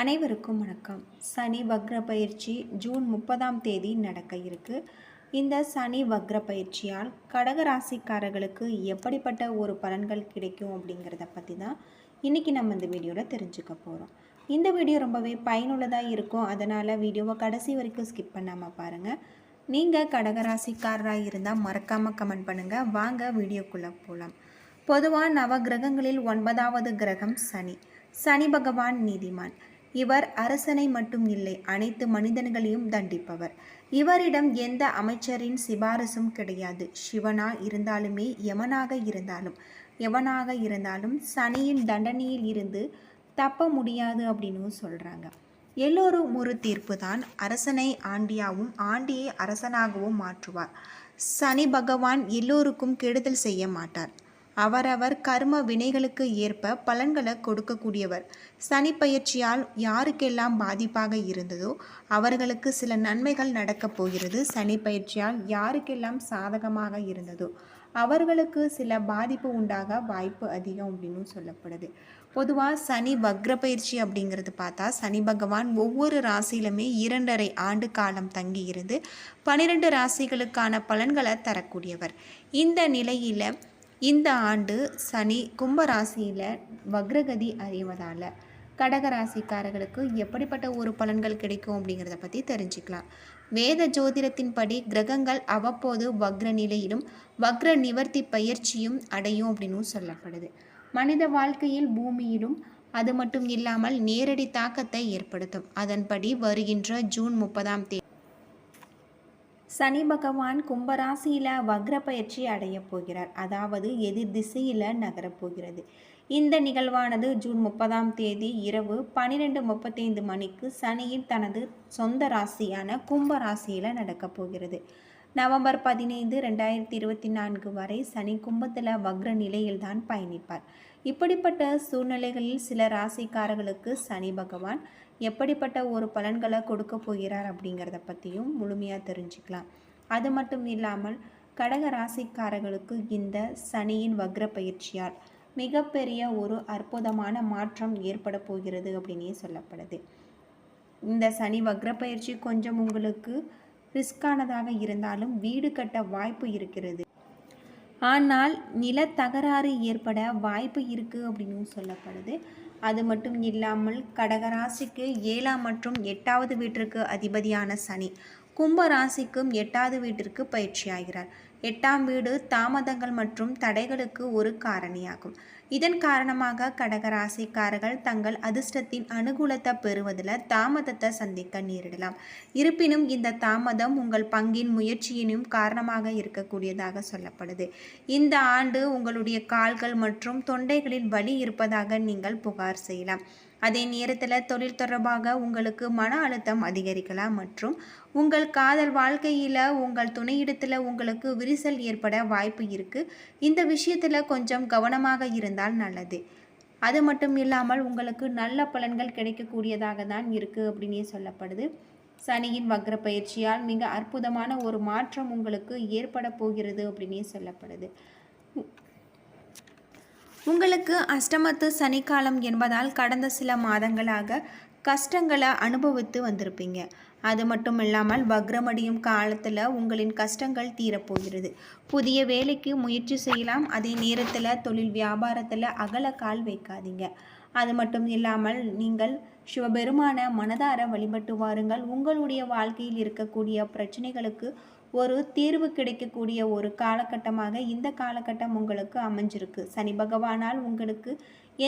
அனைவருக்கும் வணக்கம். சனி வக்ர பயிற்சி ஜூன் முப்பதாம் தேதி நடக்க இருக்கு. இந்த சனி வக்ர பயிற்சியால் கடக ராசிக்காரர்களுக்கு எப்படிப்பட்ட ஒரு பலன்கள் கிடைக்கும் அப்படிங்கிறத பற்றி தான் இன்றைக்கி நம்ம இந்த வீடியோவில் தெரிஞ்சுக்க போகிறோம் இந்த வீடியோ ரொம்பவே பயனுள்ளதாக இருக்கும். அதனால் வீடியோவை கடைசி வரைக்கும் ஸ்கிப் பண்ணாமல் பாருங்கள் நீங்கள் கடகராசிக்காரராக இருந்தால் மறக்காமல் கமெண்ட் பண்ணுங்கள் வாங்க வீடியோக்குள்ளே போகலாம் பொதுவாக நவ கிரகங்களில் ஒன்பதாவது கிரகம் சனி. சனி பகவான் நீதிமான். இவர் அரசனை மட்டும் இல்லை அனைத்து மனிதன்களையும் தண்டிப்பவர். இவரிடம் எந்த அமைச்சரின் சிபாரசும் கிடையாது. சிவனா இருந்தாலுமே யமனாக இருந்தாலும் எவனாக இருந்தாலும் சனியின் தண்டனையில் இருந்து தப்ப முடியாது அப்படின்னு சொல்கிறாங்க எல்லோரும் ஒரு தீர்ப்பு தான் அரசனை ஆண்டியாவும் ஆண்டியை அரசனாகவும் மாற்றுவார். சனி பகவான் எல்லோருக்கும் கெடுதல் செய்ய மாட்டார். அவரவர் கர்ம வினைகளுக்கு ஏற்ப பலன்களை கொடுக்கக்கூடியவர். சனி பயிற்சியால் யாருக்கெல்லாம் பாதிப்பாக இருந்ததோ அவர்களுக்கு சில நன்மைகள் நடக்கப் போகிறது. சனி பயிற்சியால் யாருக்கெல்லாம் சாதகமாக இருந்ததோ அவர்களுக்கு சில பாதிப்பு உண்டாக வாய்ப்பு அதிகம் அப்படின்னு சொல்லப்படுது. பொதுவாக சனி வக்ர பயிற்சி அப்படிங்கிறது பார்த்தா சனி பகவான் ஒவ்வொரு ராசியிலுமே இரண்டரை ஆண்டு காலம் தங்கி இருந்து பனிரெண்டு ராசிகளுக்கான பலன்களை தரக்கூடியவர். இந்த நிலையில் இந்த ஆண்டு சனி கும்பராசியில் வக்ரகதி அறிவதால் கடகராசிக்காரர்களுக்கு எப்படிப்பட்ட ஒரு பலன்கள் கிடைக்கும் அப்படிங்கிறத பற்றி தெரிஞ்சுக்கலாம். வேத ஜோதிடத்தின்படி கிரகங்கள் அவ்வப்போது வக்ர நிலையிலும் வக்ர நிவர்த்தி பயிற்சியும் அடையும் அப்படின்னு சொல்லப்படுது. மனித வாழ்க்கையில் பூமியிலும் அது மட்டும் இல்லாமல் நேரடி தாக்கத்தை ஏற்படுத்தும். அதன்படி வருகின்ற ஜூன் முப்பதாம் தேதி சனி பகவான் கும்பராசியில் வக்ர பயிற்சி அடையப் போகிறார். அதாவது எதிர் திசையில் நகரப்போகிறது இந்த நிகழ்வானது ஜூன் முப்பதாம் தேதி இரவு பன்னிரெண்டு முப்பத்தைந்து மணிக்கு சனியின் தனது சொந்த ராசியான கும்ப ராசியில் நடக்கப் போகிறது. நவம்பர் பதினைந்து ரெண்டாயிரத்தி இருபத்தி நான்கு வரை சனி கும்பத்தில் வக்ர நிலையில்தான் பயணிப்பார். இப்படிப்பட்ட சூழ்நிலைகளில் சில ராசிக்காரர்களுக்கு சனி பகவான் எப்படிப்பட்ட ஒரு பலன்களை கொடுக்க போகிறார் அப்படிங்கிறத பற்றியும் முழுமையாக தெரிஞ்சுக்கலாம். அது மட்டும் இல்லாமல் கடக ராசிக்காரர்களுக்கு இந்த சனியின் வக்ர பயிற்சியால் மிகப்பெரிய ஒரு அற்புதமான மாற்றம் ஏற்பட போகிறது அப்படின்னே சொல்லப்படுது. இந்த சனி வக்ர பயிற்சி கொஞ்சம் உங்களுக்கு ரிஸ்கானதாக இருந்தாலும் வீடு கட்ட வாய்ப்பு இருக்கிறது. ஆனால் நில தகராறு ஏற்பட வாய்ப்பு இருக்குது அப்படின்னு சொல்லப்படுது. அது மட்டும் இல்லாமல் கடகராசிக்கு ஏழாம் மற்றும் எட்டாவது வீட்டிற்கு அதிபதியான சனி. கும்ப ராசிக்கும் எட்டாவது வீட்டிற்கு பயிற்சியாகிறார். எட்டாம் வீடு தாமதங்கள் மற்றும் தடைகளுக்கு ஒரு காரணியாகும். இதன் காரணமாக கடகராசிக்காரர்கள் தங்கள் அதிர்ஷ்டத்தின் அனுகூலத்தை பெறுவதில் தாமதத்தை சந்திக்க நேரிடலாம். இருப்பினும் இந்த தாமதம் உங்கள் பங்கின் முயற்சியினும் காரணமாக இருக்கக்கூடியதாக சொல்லப்படுது. இந்த ஆண்டு உங்களுடைய கால்கள் மற்றும் தொண்டைகளில் வலி இருப்பதாக நீங்கள் புகார் செய்யலாம். அதே நேரத்தில் தொழில் தொடர்பாக உங்களுக்கு மன அழுத்தம் அதிகரிக்கலாம் மற்றும் உங்கள் காதல் வாழ்க்கையில் உங்கள் துணையிடத்தில் உங்களுக்கு விரிசல் ஏற்பட வாய்ப்பு இருக்குது இந்த விஷயத்தில் கொஞ்சம் கவனமாக இருந்தால் நல்லது. அது மட்டும் இல்லாமல் உங்களுக்கு நல்ல பலன்கள் கிடைக்கக்கூடியதாக தான் இருக்குது அப்படின்னே சொல்லப்படுது. சனியின் வக்ர பயிற்சியால் மிக அற்புதமான ஒரு மாற்றம் உங்களுக்கு ஏற்பட போகிறது அப்படின்னே சொல்லப்படுது. உங்களுக்கு அஷ்டமத்து சனிக்காலம் என்பதால் கடந்த சில மாதங்களாக கஷ்டங்களை அனுபவித்து வந்திருப்பீங்க. அது மட்டும் இல்லாமல் வக்ரமடியும் காலத்தில் உங்களின் கஷ்டங்கள் தீரப்போகிறது. புதிய வேலைக்கு முயற்சி செய்யலாம். அதே நேரத்தில் தொழில் வியாபாரத்தில் அகல கால் வைக்காதீங்க. அது மட்டும் இல்லாமல் நீங்கள் சிவபெருமான மனதார வழிபட்டு வாருங்கள். உங்களுடைய வாழ்க்கையில் இருக்கக்கூடிய பிரச்சனைகளுக்கு ஒரு தீர்வு கிடைக்கக்கூடிய ஒரு காலகட்டமாக இந்த காலகட்டம் உங்களுக்கு அமைஞ்சிருக்கு. சனி பகவானால் உங்களுக்கு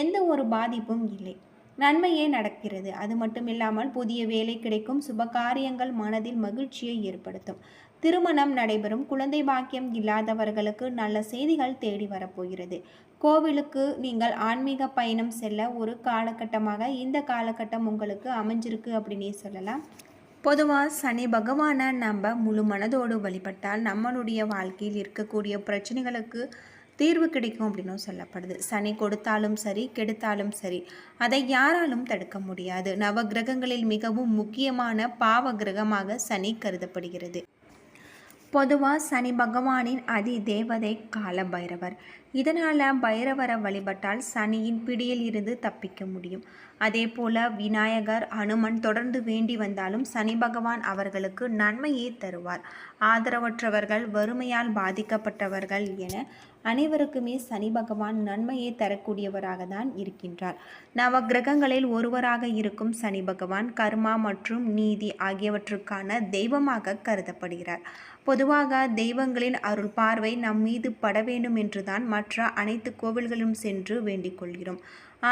எந்த ஒரு பாதிப்பும் இல்லை. நன்மையே நடக்கிறது. அது மட்டும் இல்லாமல் புதிய வேலை கிடைக்கும். சுப காரியங்கள் மனதில் மகிழ்ச்சியை ஏற்படுத்தும். திருமணம் நடைபெறும். குழந்தை பாக்கியம் இல்லாதவர்களுக்கு நல்ல செய்திகள் தேடி வரப்போகிறது. கோவிலுக்கு நீங்கள் ஆன்மீக பயணம் செல்ல ஒரு காலகட்டமாக இந்த காலகட்டம் உங்களுக்கு அமைஞ்சிருக்கு அப்படின்னே சொல்லலாம். பொதுவாக சனி பகவானை நம்ம முழு மனதோடு வழிபட்டால் நம்மளுடைய வாழ்க்கையில் இருக்கக்கூடிய பிரச்சனைகளுக்கு தீர்வு கிடைக்கும் அப்படின்னும் சொல்லப்படுது. சனி கொடுத்தாலும் சரி கெடுத்தாலும் சரி அதை யாராலும் தடுக்க முடியாது. நவ கிரகங்களில் மிகவும் முக்கியமான பாவ கிரகமாக சனி கருதப்படுகிறது. பொதுவாக சனி பகவானின் அதி தேவதை கால பைரவர் இதனால் பைரவரை வழிபட்டால் சனியின் பிடியில் இருந்து தப்பிக்க முடியும். அதே போல விநாயகர் ஹனுமன் தொடர்ந்து வேண்டி வந்தாலும் சனி பகவான் அவர்களுக்கு நன்மையே தருவார். ஆதரவற்றவர்கள் வறுமையால் பாதிக்கப்பட்டவர்கள் என அனைவருக்குமே சனி பகவான் நன்மையை தரக்கூடியவராக தான் இருக்கின்றார். நவ கிரகங்களில் ஒருவராக இருக்கும் சனி பகவான் கர்மா மற்றும் நீதி ஆகியவற்றுக்கான தெய்வமாக கருதப்படுகிறார். பொதுவாக தெய்வங்களின் அருள் பார்வை நம் மீது பட வேண்டும் என்றுதான் மற்ற அனைத்து கோவில்களும் சென்று வேண்டிக் கொள்கிறோம்.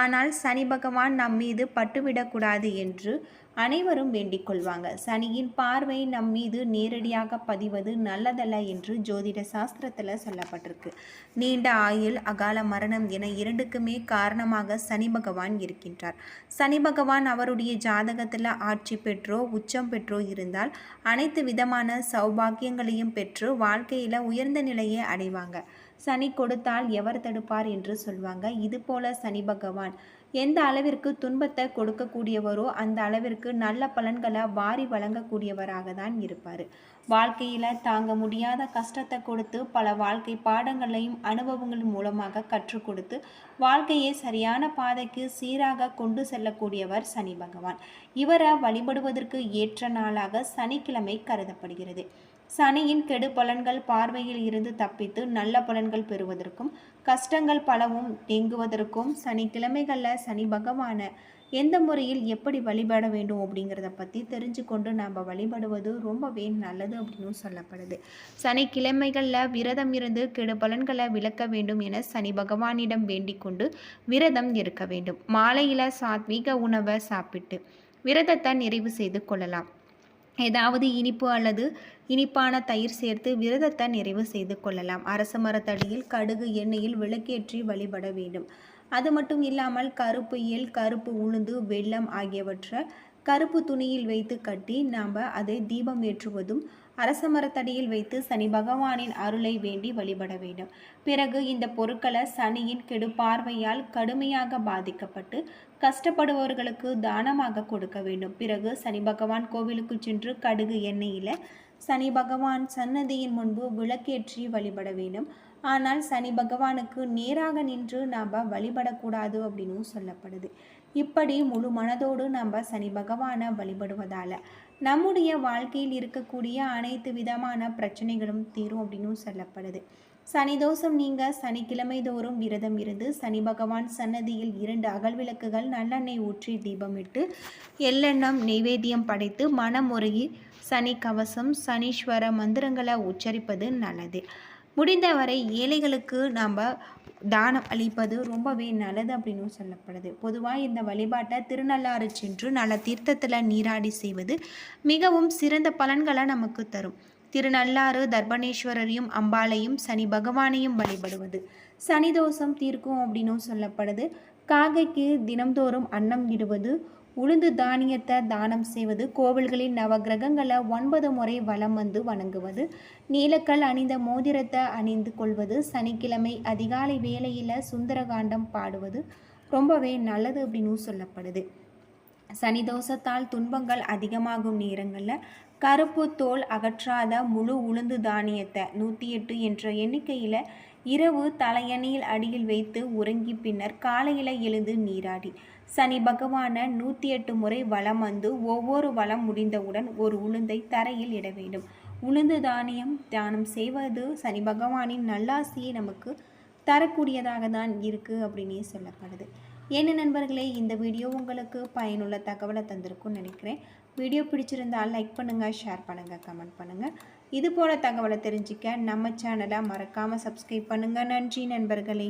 ஆனால் சனி பகவான் நம் மீது பட்டுவிடக்கூடாது என்று அனைவரும் வேண்டிக் கொள்வாங்க. சனியின் பார்வை நம் மீது நேரடியாக பதிவது நல்லதல்ல என்று ஜோதிட சாஸ்திரத்தில் சொல்லப்பட்டிருக்கு. நீண்ட ஆயுள் அகால மரணம் என இரண்டுக்குமே காரணமாக சனி பகவான் இருக்கின்றார். சனி பகவான் அவருடைய ஜாதகத்தில் ஆட்சி பெற்றோ உச்சம் பெற்றோ இருந்தால் அனைத்து விதமான சௌபாகியங்களையும் பெற்று வாழ்க்கையில் உயர்ந்த நிலையை அடைவாங்க. சனி கொடுத்தால் எவர் தடுப்பார் என்று சொல்வாங்க. இது போல சனி பகவான் எந்த அளவிற்கு துன்பத்தை கொடுக்கக்கூடியவரோ அந்த அளவிற்கு நல்ல பலன்களை வாரி வழங்கக்கூடியவராக தான் இருப்பார். வாழ்க்கையில் தாங்க முடியாத கஷ்டத்தை கொடுத்து பல வாழ்க்கை பாடங்களையும் அனுபவங்கள் மூலமாக கற்றுக் கொடுத்து வாழ்க்கையை சரியான பாதைக்கு சீராக கொண்டு செல்லக்கூடியவர் சனி பகவான். இவரை வழிபடுவதற்கு ஏற்ற நாளாக சனிக்கிழமை கருதப்படுகிறது. சனியின் கெடு பலன்கள் பார்வையில் இருந்து தப்பித்து நல்ல பலன்கள் பெறுவதற்கும் கஷ்டங்கள் பலவும் நீங்குவதற்கும் சனிக்கிழமைகளில் சனி பகவான எந்த முறையில் எப்படி வழிபட வேண்டும் அப்படிங்கிறத பற்றி தெரிஞ்சு கொண்டு நாம் வழிபடுவது ரொம்பவே நல்லது அப்படின்னு சொல்லப்படுது. சனிக்கிழமைகளில் விரதம் இருந்து கெடு பலன்களை விளக்க வேண்டும் என சனி பகவானிடம் வேண்டிக் கொண்டு விரதம் இருக்க வேண்டும். மாலையில் சாத்வீக உணவை சாப்பிட்டு விரதத்தை நிறைவு செய்து கொள்ளலாம். ஏதாவது இனிப்பு அல்லது இனிப்பான தயிர் சேர்த்து விரதத்தை நிறைவு செய்து கொள்ளலாம். அரச மரத்தடியில் கடுகு எண்ணெயில் விளக்கேற்றி வழிபட வேண்டும். அது மட்டும் இல்லாமல் கருப்பு எல் கருப்பு உளுந்து வெள்ளம் ஆகியவற்றை கருப்பு துணியில் வைத்து கட்டி நாம் அதை தீபம் ஏற்றுவதும் அரச மரத்தடியில் வைத்து சனி பகவானின் அருளை வேண்டி வழிபட வேண்டும். பிறகு இந்த பொருட்களை சனியின் கெடு பார்வையால் கடுமையாக பாதிக்கப்பட்டு கஷ்டப்படுபவர்களுக்கு தானமாக கொடுக்க வேண்டும். பிறகு சனி பகவான் கோவிலுக்கு சென்று கடுகு எண்ணெயில் சனி பகவான் சன்னதியின் முன்பு விளக்கேற்றி வழிபட வேண்டும். ஆனால் சனி பகவானுக்கு நேராக நின்று நாம் வழிபடக்கூடாது அப்படின்னு சொல்லப்படுது. இப்படி முழு மனதோடு நம்ம சனி பகவானை வழிபடுவதால் நம்முடைய வாழ்க்கையில் இருக்கக்கூடிய அனைத்து விதமான பிரச்சனைகளும் தீரும் அப்படின்னு சொல்லப்படுது. சனி தோஷம் நீங்க சனிக்கிழமை தோறும் விரதம் இருந்து சனி பகவான் சன்னதியில் இரண்டு அகல் விளக்குகள் நல்லெண்ணெய் ஊற்றி தீபமிட்டு எள்ளெண்ணம் நெய்வேத்தியம் படைத்து மனமுறையில் சனி கவசம் சனீஸ்வர மந்திரங்களை உச்சரிப்பது நல்லது. முடிந்தவரை ஏழைகளுக்கு நாம் தானம் அளிப்பது ரொம்பவே நல்லது அப்படின்னு சொல்லப்படுது. பொதுவாக இந்த வழிபாட்டை திருநள்ளாறு சென்று நல்ல தீர்த்தத்தில் நீராடி செய்வது மிகவும் சிறந்த பலன்களை நமக்கு தரும். திருநள்ளாறு தர்பணேஸ்வரரையும் அம்பாளையும் சனி பகவானையும் வழிபடுவது சனி தோஷம் தீர்க்கும் அப்படின்னும் சொல்லப்படுது. காகைக்கு தினம்தோறும் அன்னம் இடுவது உளுந்து தானியத்தை தானம் செய்வது கோவில்களில் நவகிரகங்களை ஒன்பது முறை வலம் வந்து வணங்குவது நீலக்கல் அணிந்த மோதிரத்தை அணிந்து கொள்வது சனிக்கிழமை அதிகாலை வேளையில் சுந்தரகாண்டம் பாடுவது ரொம்பவே நல்லது அப்படின்னு சொல்லப்படுது. சனி தோஷத்தால் துன்பங்கள் அதிகமாகும் நேரங்களில் கருப்பு தோல் அகற்றாத முழு உளுந்து தானியத்தை நூற்றி எட்டு என்ற எண்ணிக்கையில் இரவு தலையணியில் அடியில் வைத்து உறங்கி பின்னர் காலையில் எழுந்து நீராடி சனி பகவான நூற்றி எட்டு முறை வளம் வந்து ஒவ்வொரு வளம் முடிந்தவுடன் ஒரு உளுந்தை தரையில் இட வேண்டும். உளுந்து தானியம் தியானம் செய்வது சனி பகவானின் நல்லாசியை நமக்கு தரக்கூடியதாக தான் இருக்குது அப்படின்னே சொல்லப்படுது. என்ன நண்பர்களே இந்த வீடியோ உங்களுக்கு பயனுள்ள தகவலை தந்திருக்கும்னு நினைக்கிறேன். வீடியோ பிடிச்சிருந்தால் லைக் பண்ணுங்கள் ஷேர் பண்ணுங்கள் கமெண்ட் பண்ணுங்கள் இது போல் தகவலை தெரிஞ்சிக்க நம்ம சேனலை மறக்காமல் சப்ஸ்கிரைப் பண்ணுங்கள் நன்றி நண்பர்களே.